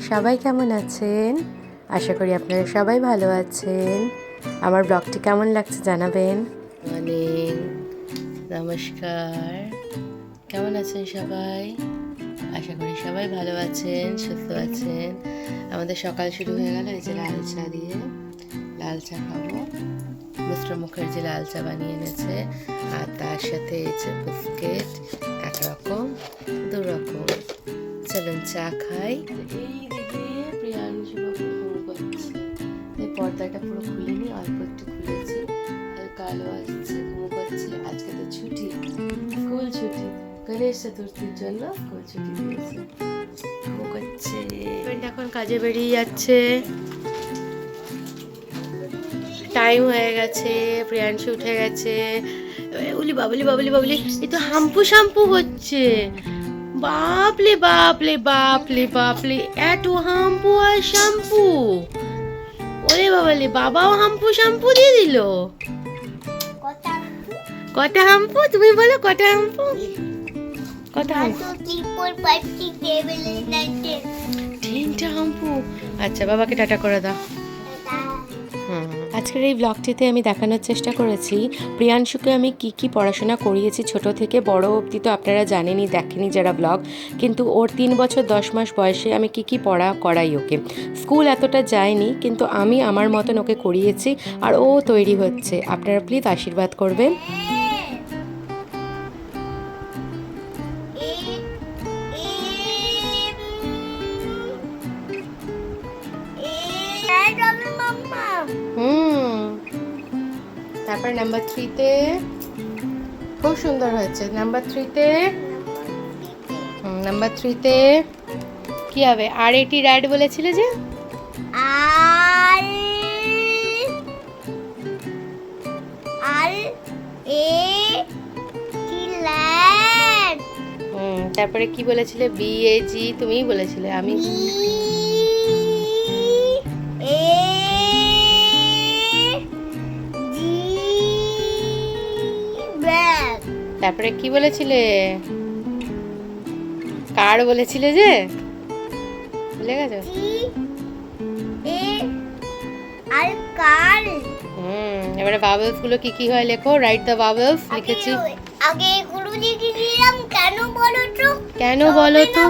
সবাই কেমন আছেন? আশা করি আপনারা সবাই ভালো আছেন। আমার ব্লগটি কেমন লাগছে জানাবেন? নমস্কার। কেমন আছেন সবাই? আশা করি সবাই ভালো আছেন, সুস্থ আছেন। আমাদের সকাল শুরু হয়ে গেল, এই যে লাল চা দিয়ে। লাল চা খাব। মিস্টার মুখার্জি লাল চা বানিয়ে এনেছে, আর তার সাথে এই যে বিস্কিট একরকম দু রকম চলুন চা খাই। এই প্রিয়াংশু বাবু ফোন করছে এই পর্দাটা পুরো খুলিনি অল্প একটু খুলেছি। কালো আসছে ঘুমো করছে। আজকে তো ছুটি। স্কুল ছুটি। গণেশ চতুর্থীর জন্য স্কুল ছুটি দিয়েছে। ঘুমো করছে। এখন কাজে বেরিয়ে যাচ্ছে। টাইম হয়ে গেছে প্রিয়াংশু উঠে গেছে। উলি বাবলি বাবলি বাবলি এই তো হাম্পু শাম্পু হচ্ছে। বাপলে বাপলে বাপলে বাপলে এত হাম্পু আর শ্যাম্পু। ওরে বাবালে বাবাও হাম্পু শ্যাম্পু দিয়ে দিল? কটা হাম্পু? তুমি বলো কটা হাম্পু? কটা হাম্পু? তিনটা হাম্পু? আচ্ছা বাবাকে টাটা করে দাও। হুম। আজকের এই ব্লগটিতে আমি দেখানোর চেষ্টা করেছি, প্রিয়াংশুকে আমি কি কি পড়াশোনা করিয়েছি ছোট থেকে বড় অবধি তো আপনারা জানেনই দেখেনি যারা ব্লগ কিন্তু ওর তিন বছর দশ মাস বয়সে আমি কি কি পড়া করাই ওকে। স্কুল এতটা যায়নি, কিন্তু আমি আমার মতন ওকে করিয়েছি আর ও তৈরি হচ্ছে। আপনারা প্লিজ আশীর্বাদ করবেন। তারপর নাম্বার থ্রিতে খুব সুন্দর হয়েছে। নাম্বার থ্রিতে নাম্বার থ্রিতে কি হবে? আর এটি রাইড বলেছিলে যে? আর আর এ টি তারপরে কি বলেছিলে? বি এ জি তুমিই বলেছিলে আমি। তারপরে কি বলেছিলে? কার বলেছিলে যে? ভুলে গেছো? আর কার? হুম এবারে বাবলসগুলো কি কি হয় লেখো? রাইট দ্য বাবলস লিখেছি। আগে- এগুলো লিখেছিলাম কেন বলো তো? কেন বলো তো?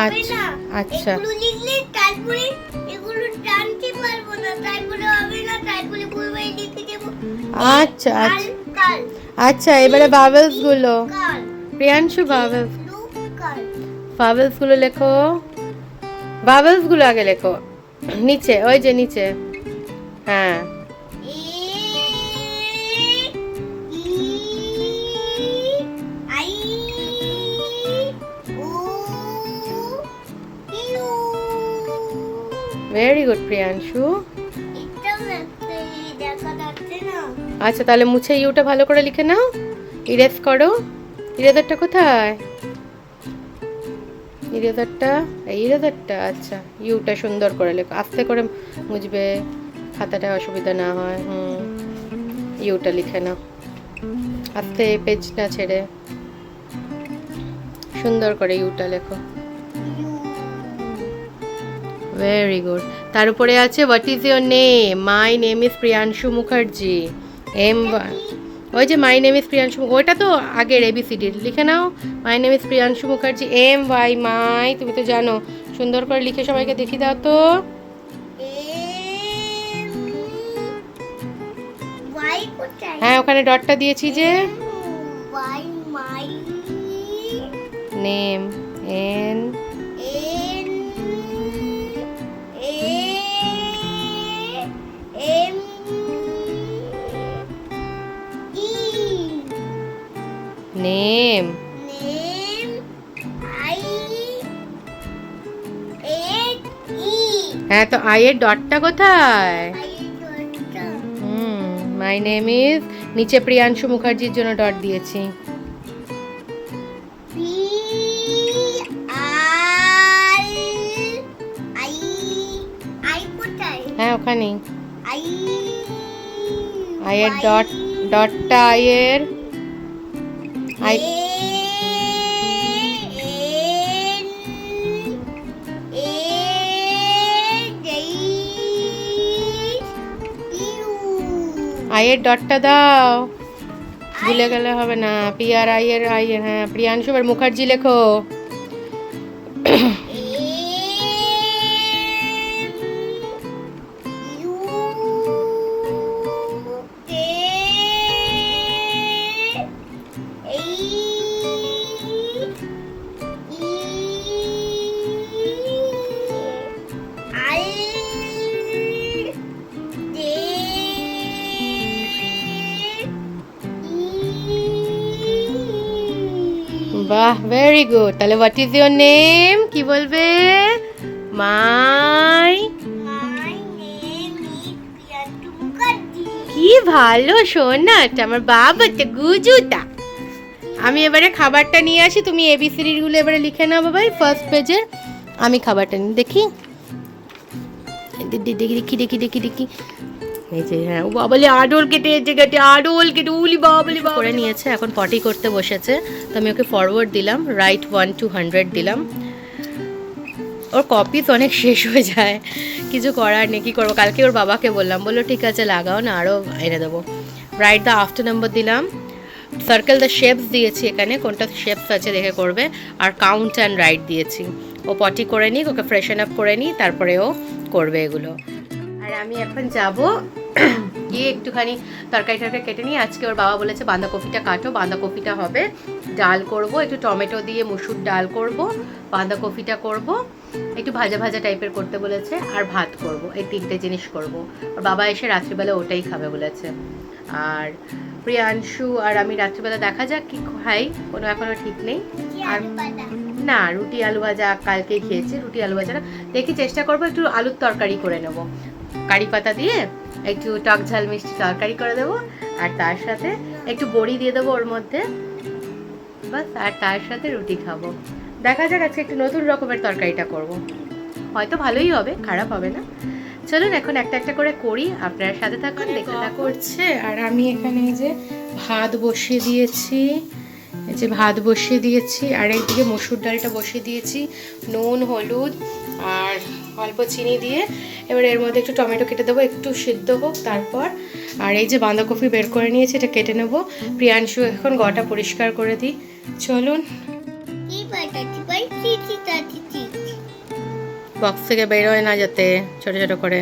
আচ্ছা, আচ্ছা। এগুলো লিখলে তারপরে এগুলো টানতে পারব না। তারপরে হবে না তারপরে বলবে লিখে দেবো। আচ্ছা আচ্ছা। আচ্ছা এবারে বাবলসগুলো প্রিয়াংশু বাবলস বাবলসগুলো লেখো। বাবলসগুলো আগে লেখো। নিচে ওই যে নিচে। হ্যাঁ। ভেরি গুড প্রিয়াংশু আচ্ছা তাহলে মুছে ইউটা ভালো করে লিখে নাও। ইরেজ করো। ইরেজারটা কোথায়? ইরেজারটা এই ইরেজারটা আচ্ছা ইউটা সুন্দর করে লেখো। আস্তে করে মুছবে, খাতাটা অসুবিধা না হয়, হুম। ইউটা লিখে নাও। আস্তে পেজটা ছেড়ে। সুন্দর করে ইউটা লেখো। ভেরি গুড তার উপরে আছে what is your name my name is Priyanshu Mukherjee M ওই যে মাই নেম ইজ প্রিয়াংশু ওইটা তো আগের এবিসিডি লিখে নাও। My name is Priyanshu Mukherjee. M Y my তুমি তো জানো। সুন্দর করে লিখে সবাইকে দেখিয়ে দাও তো। হ্যাঁ ওখানে ডটটা দিয়েছি যে। Y my name N N I E. হ্যাঁ তো আইয়ের ডটটা কোথায়? হুম মাই নেম ইজ নিচে প্রিয়াংশু মুখার্জির জন্য ডট দিয়েছি। আই আই হ্যাঁ ওখানেই। আই আইয়ের ডট ডটটা আইয়ের আই আয়ের ডটটা দাও। ভুলে গেলে হবে না। পিয়ার আইয়ের আইয়ের হ্যাঁ। প্রিয়াংশু এবার মুখার্জি লেখো। ভেরি গুড তাহলে হোয়াট ইজ ইউর নেম কি বলবে? মাই. কি ভালো সোনাটা আমার বাবাটা গুজুটা আমি এবারে খাবারটা নিয়ে আসি। তুমি এবিসিডি গুলো এবারে লিখে নাও বাবাই ফার্স্ট পেজে আমি খাবারটা নিয়ে দেখি। দেখি দেখি দেখি দেখি দেখি। এই যে হ্যাঁ ও বাবলি আডোল কেটে এসে কেটে আডোল কেটে উলি বাবলি করে নিয়েছে এখন পটি করতে বসেছে। তো আমি ওকে ফরওয়ার্ড দিলাম রাইট ওয়ান টু হান্ড্রেড দিলাম। ওর কপিস অনেক শেষ হয়ে যায়। কিছু করার নেই কী করব? কালকে ওর বাবাকে বললাম বলল ঠিক আছে লাগাও না আরও এনে দেবো। রাইট দ্য আফটার নাম্বার দিলাম। সার্কেল দ্য শেপস দিয়েছি এখানে কোনটা শেপস আছে দেখে করবে। আর কাউন্ট অ্যান্ড রাইট দিয়েছি। ও পটি করে নিই ওকে ফ্রেশন আপ করে নিই তারপরে ও করবে এগুলো। আর আমি এখন যাব গিয়ে একটুখানি তরকারি টরকারি কেটে নিয়ে আজকে ওর বাবা বলেছে বাঁধাকপিটা কাটো বাঁধাকপিটা হবে। ডাল করব একটু টমেটো দিয়ে মুসুর ডাল করব বাঁধাকপিটা করব একটু ভাজা ভাজা টাইপের করতে বলেছে আর ভাত করব এই তিনটে জিনিস করব। আর বাবা এসে রাত্রিবেলা ওটাই খাবে বলেছে। আর প্রিয়াংশু আর আমি রাত্রিবেলা দেখা যাক কি খাই কোনো এখনও ঠিক নেই। আর না রুটি আলু ভাজা কালকে খেয়েছি রুটি আলু ভাজাটা। দেখি চেষ্টা করব একটু আলুর তরকারি করে নেব। কারি পাতা দিয়ে একটু টক ঝাল মিষ্টি তরকারি করে দেবো আর তার সাথে একটু বড়ি দিয়ে দেবো ওর মধ্যে। বাস আর তার সাথে রুটি খাব। দেখা যাক আজকে একটু নতুন রকমের তরকারিটা করব। হয়তো ভালোই হবে খারাপ হবে না। চলুন এখন একটা একটা করে করি আপনার সাথে থাকুন দেখতে করছে আর আমি এখানে এই যে ভাত বসিয়ে দিয়েছি এই যে ভাত বসিয়ে দিয়েছি আর একদিকে মসুর ডালটা বসিয়ে দিয়েছি নুন হলুদ আর অল্প চিনি দিয়ে এবার এর মধ্যে একটু টমেটো কেটে দেবো একটু সিদ্ধ হোক তারপর। আর এই যে বাঁধাকপি বের করে নিয়েছি এটা কেটে নেব। প্রিয়াংশু এখন গটা পরিষ্কার করে দিই। চলুন। বক্স থেকে বেরোয় না যাতে ছোট ছোট করে।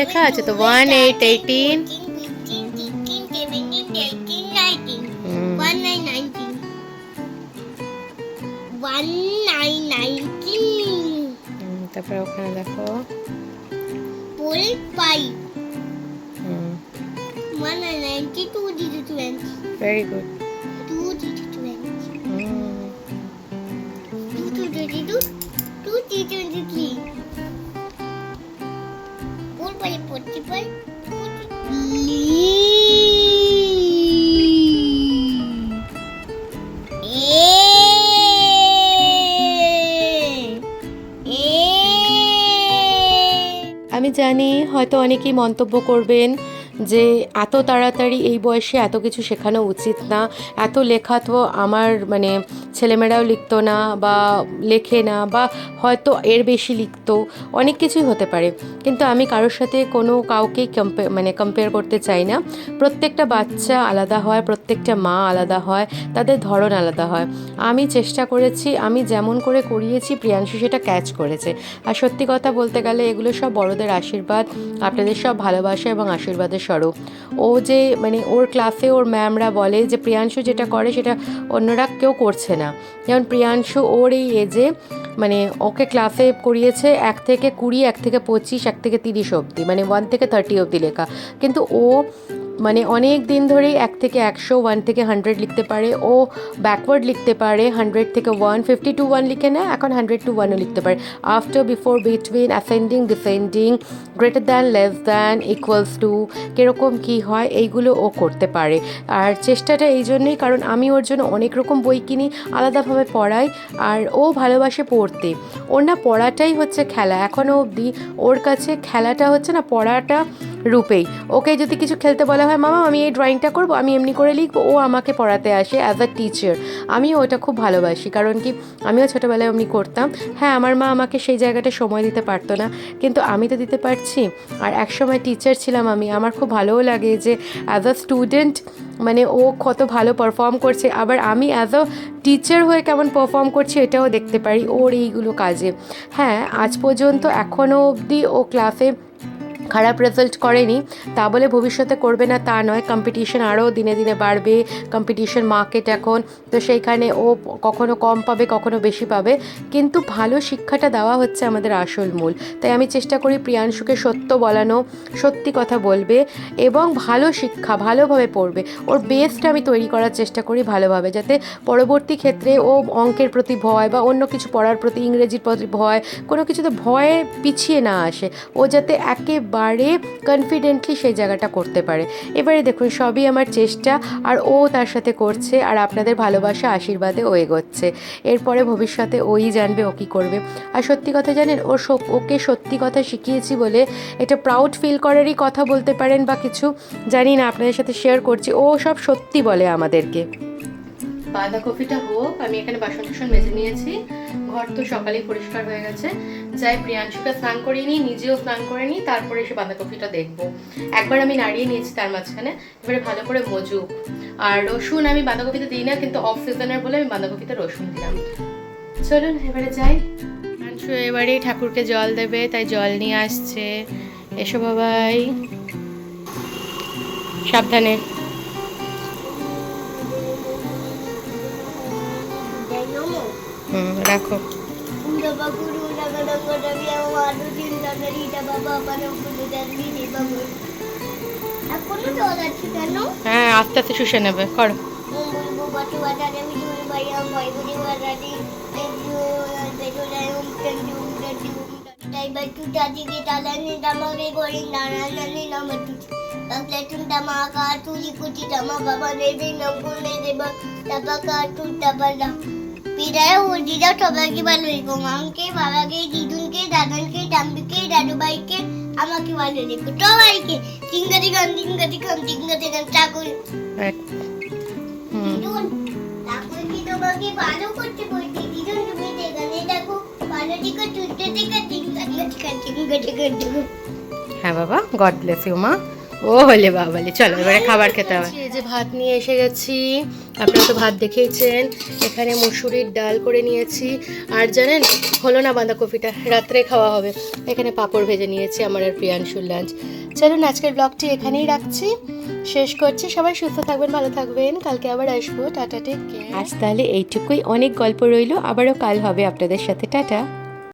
লেখা আছে তো ওয়ান এইট এইটিন তারপরে ওখানে দেখো পোল পাইপ হুম মানে 92 ডিগ্রি 20 ভেরি গুড 2 ডিগ্রি 20 হুম 2 ডিগ্রি 2 2 ডিগ্রি 23 পোল পাইপ 45 43 আমি জানি হয়তো অনেকেই মন্তব্য করবেন যে এত তাড়াতাড়ি এই বয়সে এত কিছু শেখানো উচিত না। এত লেখা তো আমার মানে ছেলেমেয়েরাও লিখতো না বা লেখে না বা হয়তো এর বেশি লিখতো। অনেক কিছুই হতে পারে। কিন্তু আমি কারোর সাথে কোনো কাউকেই কম্পে মানে কম্পেয়ার করতে চাই না। প্রত্যেকটা বাচ্চা আলাদা হয়, প্রত্যেকটা মা আলাদা হয়, তাদের ধরন আলাদা হয়। আমি চেষ্টা করেছি, আমি যেমন করে করিয়েছি, প্রিয়াংশু সেটা ক্যাচ করেছে। আর সত্যি কথা বলতে গেলে এগুলো সব বড়দের আশীর্বাদ। আপনাদের সব ভালোবাসা এবং আশীর্বাদের স্বরূপ। ও যে মানে ওর ক্লাসে ওর ম্যামরা বলে যে, প্রিয়াংশু যেটা করে সেটা অন্যরা কেউ করছে না। যেমন প্রিয়াংশু ওর এই এজে মানে ওকে ক্লাসে করিয়েছে এক থেকে কুড়ি, এক থেকে পঁচিশ, এক থেকে তিরিশ অবধি মানে ওয়ান থেকে থার্টি অবধি লেখা। কিন্তু ও মানে অনেক দিন ধরেই এক থেকে একশো ওয়ান থেকে হান্ড্রেড লিখতে পারে। ও ব্যাকওয়ার্ড লিখতে পারে হান্ড্রেড থেকে ওয়ান ফিফটি টু ওয়ান লিখে নেয়, এখন হান্ড্রেড টু ওয়ানও লিখতে পারে। After before between ascending descending greater than less than equals to কীরকম কী হয়, এইগুলো ও করতে পারে। আর চেষ্টাটা এই জন্যই, কারণ আমি ওর জন্য অনেক রকম বই কিনি, আলাদাভাবে পড়াই, আর ও ভালোবাসে পড়তে। ওর না পড়াটাই হচ্ছে খেলা। এখনও অবধি ওর কাছে খেলাটা হচ্ছে না, পড়াটা রূপেই। ওকে যদি কিছু খেলতে বলা হয়, মামা, আমি এই ড্রয়িংটা করব, আমি এমনি করে লিখব, ও আমাকে পড়াতে আসে অ্যাজ আ টিচার আমিও ওটা খুব ভালোবাসি, কারণ কি, আমিও ছোটোবেলায় এমনি করতাম। হ্যাঁ আমার মা আমাকে সেই জায়গাটা সময় দিতে পারতো না, কিন্তু আমি তো দিতে পারছি। আর একসময় টিচার ছিলাম আমি, আমার খুব ভালোও লাগে যে অ্যাজ আ স্টুডেন্ট মানে ও কত ভালো পারফর্ম করছে। আবার আমি অ্যাজ আ টিচার হয়ে কেমন পারফর্ম করছি এটাও দেখতে পারি, ওর এইগুলো কাজে। হ্যাঁ আজ পর্যন্ত এখনও অবধি ও ক্লাসে খারাপ রেজাল্ট করেনি, তা বলে ভবিষ্যতে করবে না তা নয়। কম্পিটিশন আরও দিনে দিনে বাড়বে। কম্পিটিশন মার্কেট এখন, তো সেইখানে ও কখনো কম পাবে, কখনো বেশি পাবে। কিন্তু ভালো শিক্ষাটা দেওয়া হচ্ছে আমাদের আসল মূল। তাই আমি চেষ্টা করি প্রিয়াংশুকে সত্য বলানো, সত্যি কথা বলবে এবং ভালো শিক্ষা ভালোভাবে পড়বে। ওর বেসটা আমি তৈরি করার চেষ্টা করি ভালোভাবে, যাতে পরবর্তী ক্ষেত্রে ও অঙ্কের প্রতি ভয় বা অন্য কিছু পড়ার প্রতি ইংরেজির প্রতি ভয়, কোনো কিছুতে ভয়ে পিছিয়ে না আসে। ও যাতে একেবারে কনফিডেন্টলি সেই জায়গাটা করতে পারে। এবারে দেখুন, সবই আমার চেষ্টা, আর ও তার সাথে করছে, আর আপনাদের ভালোবাসা, আশীর্বাদে ও এগোচ্ছে। এরপরে ভবিষ্যতে ওই জানবে ও কী করবে। আর সত্যি কথা জানেন, ও ওকে সত্যি কথা শিখিয়েছি বলে এটা প্রাউড ফিল করারই কথা বলতে পারেন বা কিছু, জানি না, আপনাদের সাথে শেয়ার করছি। ও সব সত্যি বলে আমাদেরকে। বাঁধাকপিটা হোক, আমি এখানে বাসন টাসন মেজে নিয়েছি। ঘর তো সকালেই পরিষ্কার হয়ে গেছে। যাই প্রিয়াংশুকে স্নান করিয়ে নিই, নিজেও স্নান করে নিই, তারপরে এসে বাঁধাকপিটা দেখব। একবার আমি নাড়িয়ে নিয়েছি তার মাঝখানে, এবারে ভালো করে মজুক। আর রসুন আমি বাঁধাকপিতে দিই না, কিন্তু অফ সিজনের বলে আমি বাঁধাকপিতে রসুন দিলাম। চলুন, এবারে যাই। প্রিয়াংশু এবারে ঠাকুরকে জল দেবে, তাই জল নিয়ে আসছে। এসো বাবাই। সাবধানে। আছে কেন হ্যাঁ আস্তে আস্তে শুষে নেবে করো। বলব বাটু বাটারে వీరయ్య ఊరిద టొబాకి వాళ్ళు ఇరుకు మామకి బాబాకి దీదునికి దాదానికి తమ్మికి దాదుబాయికి అమ్మకి వాళ్ళు ఇరుకు టోబాయికి తింగతి గం తింగతి గం తింగతి గం చాకులు ठाकुरकी टोबाकी बालो करते बोलते दीदून बेटे गने देखो बालो टिका टूटते टिका टिका टिका टिका टिका टिका हाँ बाबा गॉड ब्लेस यू माँ বাবা ও হলে বাবালে চলো এবারে খাবার খেতে হবে। এই যে ভাত নিয়ে এসে গেছি আপনারা তো ভাত দেখেইছেন এখানে মুসুরির ডাল করে নিয়েছি আর জানেন হলো না বাঁধাকপিটা রাত্রে খাওয়া হবে। এখানে পাঁপড় ভেজে নিয়েছি আমার আর প্রিয়াংশুর লাঞ্চ চলুন আজকের ব্লগটি এখানেই রাখছি শেষ করছি সবাই সুস্থ থাকবেন ভালো থাকবেন কালকে আবার আসব টাটা টেক আজ তাহলে এইটুকুই অনেক গল্প রইল আবারও কাল হবে আপনাদের সাথে টাটা।